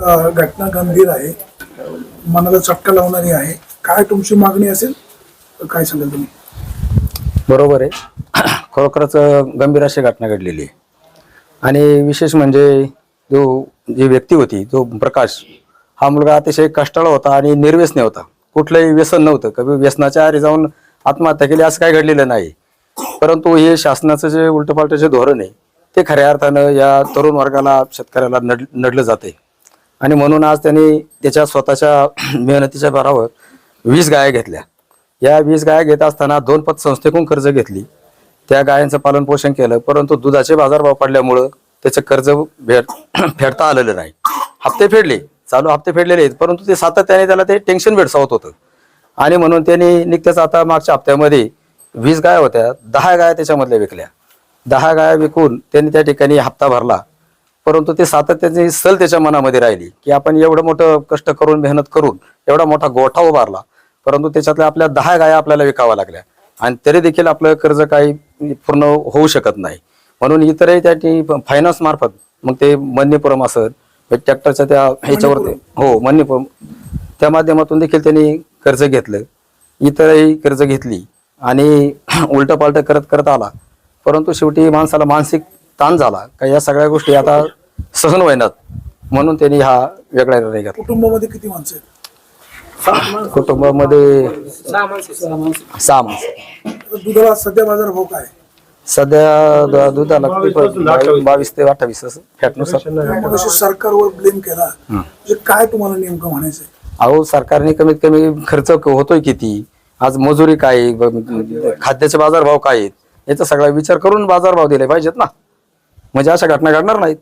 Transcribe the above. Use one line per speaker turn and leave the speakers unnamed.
घटना गंभीर आहे. मनाला चटका लावणारी आहे. काय तुमची मागणी असेल? तर काय सांगाल तुम्ही?
बरोबर आहे. खरोखरच गंभीर अशी घटना घडलेली आहे. आणि विशेष म्हणजे जो जी व्यक्ती होती जो प्रकाश हा मुलगा अतिशय कष्टाळा होता आणि निर्व्यसने होता. कुठलंही व्यसन नव्हतं. कधी व्यसनाच्या आरी जाऊन आत्महत्या केली असं काही घडलेलं नाही. परंतु हे शासनाचं जे उलटपालटं जे धोरण आहे ते खऱ्या अर्थानं या तरुण वर्गाला शेतकऱ्याला नड नडलं जाते आणि म्हणून आज त्यांनी त्याच्या स्वतःच्या मेहनतीच्या भरावर वीस गाया घेतल्या. या वीस गाया घेत असताना दोन पतसंस्थेकडून कर्ज घेतली. त्या गायांचं पालन पोषण केलं परंतु दुधाचे बाजारभाव पडल्यामुळं त्याचं कर्ज भेट फेडता आलेलं नाही. हप्ते फेडले चालू हप्ते फेडलेले आहेत परंतु ते सातत्याने त्याला ते टेन्शन भेडसावत होतं. आणि म्हणून त्यांनी निघतेच आता मागच्या हप्त्यामध्ये वीस गाया होत्या दहा गाया त्याच्यामधल्या विकल्या. दहा गाया विकून त्यांनी त्या ठिकाणी हप्ता भरला. परंतु ते सातत्याची सल त्याच्या मनामध्ये राहिली की आपण एवढं मोठं कष्ट करून मेहनत करून एवढा मोठा गोठा उभारला परंतु त्याच्यातल्या आपल्या दहा गाया आपल्याला विकाव्या लागल्या. आणि तरी देखील आपलं कर्ज काही पूर्ण होऊ शकत नाही. म्हणून इतरही त्या फायनान्स मार्फत मग ते मन्नीपुरम असेल ट्रॅक्टरच्या त्या ह्याच्यावरती हो मन्नीपुरम. त्या माध्यमातून देखील त्यांनी कर्ज घेतलं. इतरही कर्ज घेतली. आणि उलट करत करत आला. परंतु शेवटी माणसाला मानसिक ताण झाला. का या सगळ्या गोष्टी आता सहन होईनात म्हणून त्यांनी हा वेगळा निर्णय घेतला.
कुटुंबामध्ये किती माणसं आहेत?
कुटुंबामध्ये सहा माणसं
दुधाला सध्या बाजार भाव काय?
सध्या द- दुधाला बावीस- बावीस ते अठ्ठावीस असं फॅटनुसार.
मग अशी सरकारवर ब्लेम केला म्हणजे काय तुम्हाला नेमकं म्हणायचंय?
अहो सरकारने कमीत कमी खर्च क- होतोय किती? आज मजुरी काय आहे, ब- खाद्याचे बाजारभाव काय आहेत? याचा सगळा विचार करून बाजारभाव दिले पाहिजेत ना. म्हणजे अशा घटना घडणार नाहीत.